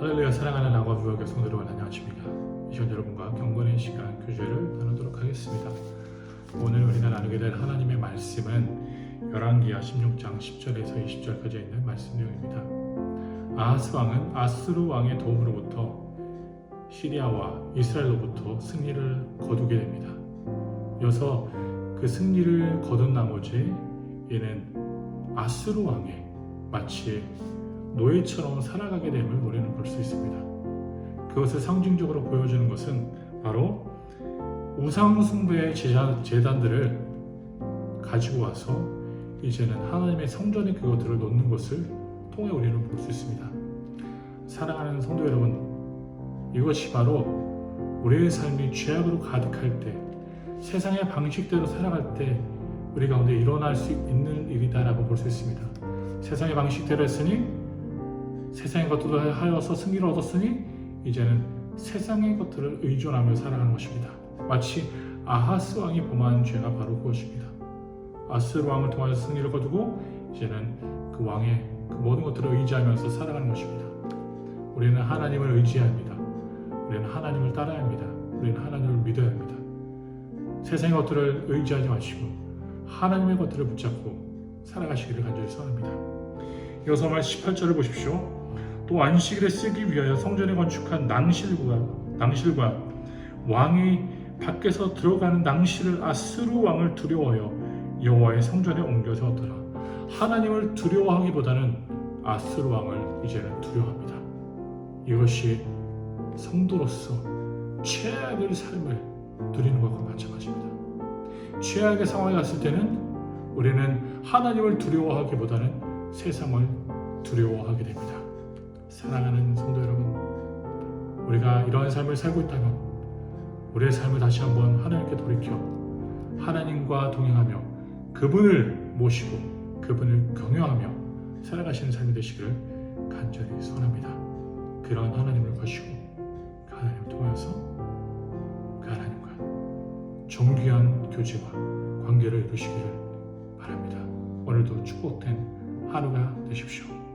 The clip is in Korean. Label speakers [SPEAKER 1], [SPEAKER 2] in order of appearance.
[SPEAKER 1] 할렐루야 사랑하는 아과 부학의 성도 여러분 안녕하십니까? 이 시간 여러분과 경건의 시간 교제를 나누도록 하겠습니다. 오늘 우리가 나누게 될 하나님의 말씀은 열왕기하 16장 10절에서 20절까지 있는 말씀 내용입니다. 아하스 왕은 아스루 왕의 도움으로부터 시리아와 이스라엘로부터 승리를 거두게 됩니다. 이어서 그 승리를 거둔 나머지 이는 아스루 왕의 마치 노예처럼 살아가게 됨을 그것을 상징적으로 보여주는 것은 바로 우상숭배의 재단들을 가지고 와서 이제는 하나님의 성전에 그것들을 놓는 것을 통해 우리는 볼 수 있습니다. 사랑하는 성도 여러분, 이것이 바로 우리의 삶이 죄악으로 가득할 때, 세상의 방식대로 살아갈 때 우리 가운데 일어날 수 있는 일이다라고 볼 수 있습니다. 세상의 방식대로 했으니 세상의 것들을 하여서 승리를 얻었으니 이제는 세상의 것들을 의존하며 살아가는 것입니다. 마치 아하스 왕이 범한 죄가 바로 그것입니다. 아스르 왕을 통하여 승리를 거두고 이제는 그 왕의 그 모든 것들을 의지하면서 살아가는 것입니다. 우리는 하나님을 의지합니다. 우리는 하나님을 따라야 합니다. 우리는 하나님을 믿어야 합니다. 세상의 것들을 의지하지 마시고 하나님의 것들을 붙잡고 살아가시기를 간절히 소원합니다. 이어서 말 18절을 보십시오. 또 안식일에 쓰기 위하여 성전에 건축한 낭실과 낭실과 왕이 밖에서 들어가는 낭실을 아스루 왕을 두려워하여 여호와의 성전에 옮겨 세웠더라. 하나님을 두려워하기보다는 아스루 왕을 이제는 두려워합니다. 이것이 성도로서 최악의 삶을 누리는 것과 마찬가지입니다. 최악의 상황에 갔을 때는 우리는 하나님을 두려워하기보다는 세상을 두려워하게 됩니다. 사랑하는 성도 여러분, 우리가 이러한 삶을 살고 있다면 우리의 삶을 다시 한번 하나님께 돌이켜 하나님과 동행하며 그분을 모시고 그분을 경외하며 살아가시는 삶이 되시기를 간절히 소원합니다. 그러한 하나님을 거시고 그 하나님을 통해서 그 하나님과 정귀한 교제와 관계를 이루시기를 바랍니다. 오늘도 축복된 하루가 되십시오.